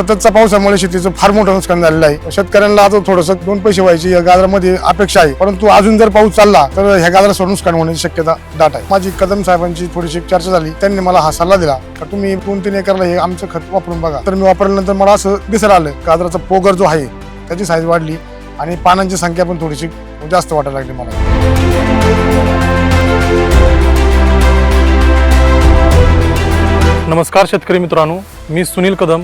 सततच्या पावसामुळे शेतीचं फार मोठं नुकसान झालेलं आहे. शेतकऱ्यांना आता थोडंसं दोन पैसे व्हायची या गाजरामध्ये अपेक्षा आहे. परंतु अजून जर पाऊस चालला तर ह्या गाजराचं नुकसान होण्याची शक्यता दाट आहे. माझी कदम साहेबांची थोडीशी चर्चा झाली. त्यांनी मला हा सल्ला दिला. का तुम्ही दोन तीन एकरला हे आमचं खत वापरून बघा. तर मी वापरल्यानंतर मला असं दिसायला आलं गाजराचा पोगर जो आहे त्याची साईज वाढली आणि पानांची संख्या पण थोडीशी जास्त वाटायला लागली मला. नमस्कार शेतकरी मित्रांनो. मी सुनील कदम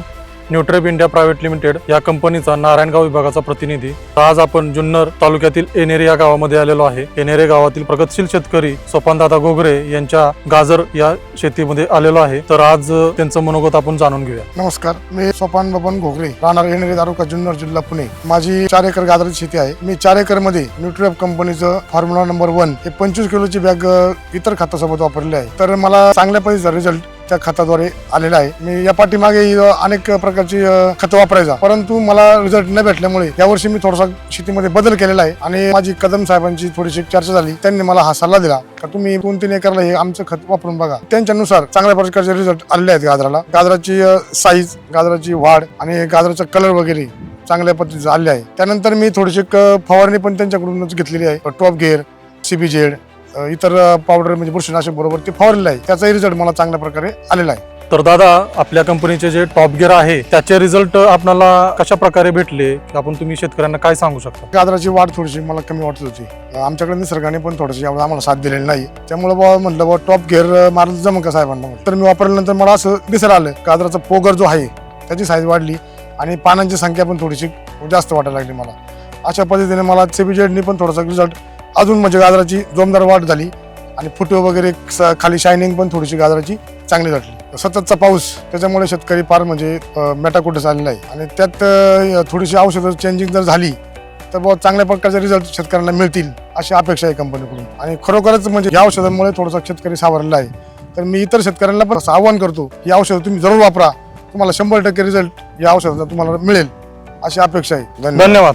न्यूट्रेप इंडिया प्रायव्हेट लिमिटेड या कंपनीचा नारायणगाव विभागाचा प्रतिनिधी. आज आपण जुन्नर तालुक्यातील एनेरे या गावामध्ये आलेलो आहे. एनेरे गावातील प्रगतशील शेतकरी स्वपनदादा गोगरे यांच्या गाजर या शेतीमध्ये आलेलो आहे. तर आज त्यांचं मनोगत आपण जाणून घेऊया. नमस्कार मी सोपान बबन घोगरे राहणार येणारे तालुका जुन्नर जिल्हा पुणे. माझी चार एकर गाजराची शेती आहे. मी चार एकरमध्ये न्यूट्रेप कंपनीचं फॉर्म्युला नंबर वन हे पंचवीस किलोची बॅग इतर खतासोबत वापरली आहे. तर मला चांगल्या पैसे रिझल्ट त्या खताद्वारे आलेला आहे. मी या पाठीमागे अनेक प्रकारची खतं वापरायचा. परंतु मला रिझल्ट न भेटल्यामुळे यावर्षी मी थोडासा शेतीमध्ये बदल केलेला आहे आणि माझी कदम साहेबांची थोडीशी चर्चा झाली. त्यांनी मला हा सल्ला दिला का तुम्ही दोन तीन एकरला हे आमचं खत वापरून बघा. त्यांच्यानुसार चांगल्या प्रकारचे रिझल्ट आलेले आहेत गाजराला. गाजराची साईज गाजराची वाढ आणि गाजराचा कलर वगैरे चांगल्या पद्धतीचं आले आहे. त्यानंतर मी थोडीशी फवारणी पण त्यांच्याकडूनच घेतलेली आहे. टॉप गेअर सीबीजेड इतर पावडर म्हणजे बुरशीनाशक बरोबर ते फवारलेलं आहे. त्याचाही रिझल्ट मला चांगल्या प्रकारे आलेला आहे. तर दादा आपल्या कंपनीचे जे टॉप गिअर आहे त्याचे रिझल्ट आपल्याला कशा प्रकारे भेटले? आपण तुम्ही शेतकऱ्यांना काय सांगू शकता? गाजराची वाढ थोडीशी मला कमी वाटत होती. आमच्याकडे निसर्गाने पण थोडीशी आम्हाला साथ दिलेली नाही. त्यामुळे बाबा म्हटलं बाबा टॉप गेअर मारलं जमं का साहेबांना तर मी वापरल्यानंतर मला असं दिसायला आलं गाजराचा पोगर जो आहे त्याची साईज वाढली आणि पानांची संख्या पण थोडीशी जास्त वाटायला लागली मला. अशा पद्धतीने मला सीबीजेडनी पण थोडासा रिझल्ट अजून म्हणजे गाजराची जोमदार वाढ झाली आणि फुटवे वगैरे स- खाली शायनिंग पण थोडीशी गाजराची चांगली झाली. सततचा पाऊस त्याच्यामुळे शेतकरी फार म्हणजे मेटाकुटे झालेला आहे. आणि त्यात अ, थोडीशी औषधं चेंजिंग जर झाली तर बुवा चांगल्या प्रकारचे रिझल्ट शेतकऱ्यांना मिळतील अशी अपेक्षा आहे कंपनीकडून. आणि खरोखरच म्हणजे या औषधांमुळे थोडासा शेतकरी सावरलेला आहे. तर मी इतर शेतकऱ्यांना पण असं आव्हान करतो ही औषधं तुम्ही जरूर वापरा. तुम्हाला शंभर टक्के रिझल्ट या औषधाचा तुम्हाला मिळेल. अशी अपेक्षा आहे. धन्यवाद. धन्यवाद.